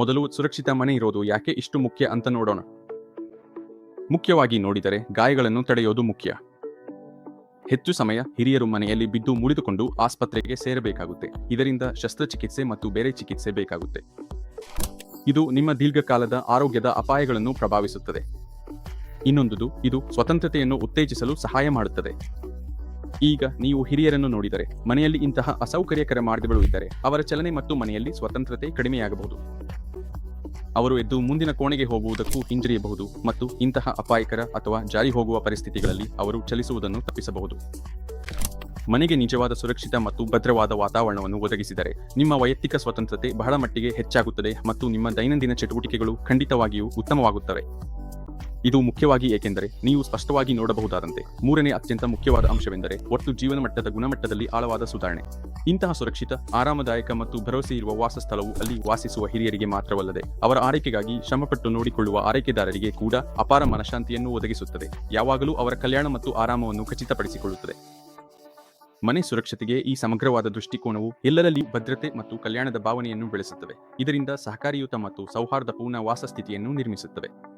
ಮೊದಲು ಸುರಕ್ಷಿತ ಮನೆ ಇರೋದು ಯಾಕೆ ಇಷ್ಟು ಮುಖ್ಯ ಅಂತ ನೋಡೋಣ. ಮುಖ್ಯವಾಗಿ ನೋಡಿದರೆ ಗಾಯಗಳನ್ನು ತಡೆಯೋದು ಮುಖ್ಯ. ಹೆಚ್ಚು ಸಮಯ ಹಿರಿಯರು ಮನೆಯಲ್ಲಿ ಬಿದ್ದು ಮುರಿದುಕೊಂಡು ಆಸ್ಪತ್ರೆಗೆ ಸೇರಬೇಕಾಗುತ್ತೆ. ಇದರಿಂದ ಶಸ್ತ್ರಚಿಕಿತ್ಸೆ ಮತ್ತು ಬೇರೆ ಚಿಕಿತ್ಸೆ ಬೇಕಾಗುತ್ತೆ. ಇದು ನಿಮ್ಮ ದೀರ್ಘಕಾಲದ ಆರೋಗ್ಯದ ಅಪಾಯಗಳನ್ನು ಪ್ರಭಾವಿಸುತ್ತದೆ. ಇನ್ನೊಂದು ಇದು ಸ್ವತಂತ್ರತೆಯನ್ನು ಉತ್ತೇಜಿಸಲು ಸಹಾಯ ಮಾಡುತ್ತದೆ. ಈಗ ನೀವು ಹಿರಿಯರನ್ನು ನೋಡಿದರೆ ಮನೆಯಲ್ಲಿ ಇಂತಹ ಅಸೌಕರ್ಯಕರ ಮಾರ್ಗಗಳು ಇದ್ದರೆ ಅವರ ಚಲನೆ ಮತ್ತು ಮನೆಯಲ್ಲಿ ಸ್ವತಂತ್ರತೆ ಕಡಿಮೆಯಾಗಬಹುದು. ಅವರು ಎದ್ದು ಮುಂದಿನ ಕೋಣೆಗೆ ಹೋಗುವುದಕ್ಕೂ ಹಿಂಜರಿಯಬಹುದು ಮತ್ತು ಇಂತಹ ಅಪಾಯಕರ ಅಥವಾ ಜಾರಿ ಹೋಗುವ ಪರಿಸ್ಥಿತಿಗಳಲ್ಲಿ ಅವರು ಚಲಿಸುವುದನ್ನು ತಪ್ಪಿಸಬಹುದು. ಮನೆಗೆ ನಿಜವಾದ ಸುರಕ್ಷಿತ ಮತ್ತು ಭದ್ರವಾದ ವಾತಾವರಣವನ್ನು ಒದಗಿಸಿದರೆ ನಿಮ್ಮ ವೈಯಕ್ತಿಕ ಸ್ವತಂತ್ರತೆ ಬಹಳ ಮಟ್ಟಿಗೆ ಹೆಚ್ಚಾಗುತ್ತದೆ ಮತ್ತು ನಿಮ್ಮ ದೈನಂದಿನ ಚಟುವಟಿಕೆಗಳು ಖಂಡಿತವಾಗಿಯೂ ಉತ್ತಮವಾಗುತ್ತವೆ. ಇದು ಮುಖ್ಯವಾಗಿ ಏಕೆಂದರೆ ನೀವು ಸ್ಪಷ್ಟವಾಗಿ ನೋಡಬಹುದಾದಂತೆ ಮೂರನೇ ಅತ್ಯಂತ ಮುಖ್ಯವಾದ ಅಂಶವೆಂದರೆ ಒಟ್ಟು ಜೀವನ ಮಟ್ಟದ ಗುಣಮಟ್ಟದಲ್ಲಿ ಆಳವಾದ ಸುಧಾರಣೆ. ಇಂತಹ ಸುರಕ್ಷಿತ, ಆರಾಮದಾಯಕ ಮತ್ತು ಭರವಸೆ ಇರುವ ವಾಸಸ್ಥಳವು ಅಲ್ಲಿ ವಾಸಿಸುವ ಹಿರಿಯರಿಗೆ ಮಾತ್ರವಲ್ಲದೆ ಅವರ ಆರೈಕೆಗಾಗಿ ಶ್ರಮಪಟ್ಟು ನೋಡಿಕೊಳ್ಳುವ ಆರೈಕೆದಾರರಿಗೆ ಕೂಡ ಅಪಾರ ಮನಶಾಂತಿಯನ್ನು ಒದಗಿಸುತ್ತದೆ. ಯಾವಾಗಲೂ ಅವರ ಕಲ್ಯಾಣ ಮತ್ತು ಆರಾಮವನ್ನು ಖಚಿತಪಡಿಸಿಕೊಳ್ಳುತ್ತದೆ. ಮನೆ ಸುರಕ್ಷತೆಗೆ ಈ ಸಮಗ್ರವಾದ ದೃಷ್ಟಿಕೋನವು ಎಲ್ಲರಲ್ಲಿ ಭದ್ರತೆ ಮತ್ತು ಕಲ್ಯಾಣದ ಭಾವನೆಯನ್ನು ಬೆಳೆಸುತ್ತವೆ. ಇದರಿಂದ ಸಹಕಾರಿಯುತ ಮತ್ತು ಸೌಹಾರ್ದಪೂರ್ಣ ವಾಸಸ್ಥಿತಿಯನ್ನು ನಿರ್ಮಿಸುತ್ತವೆ.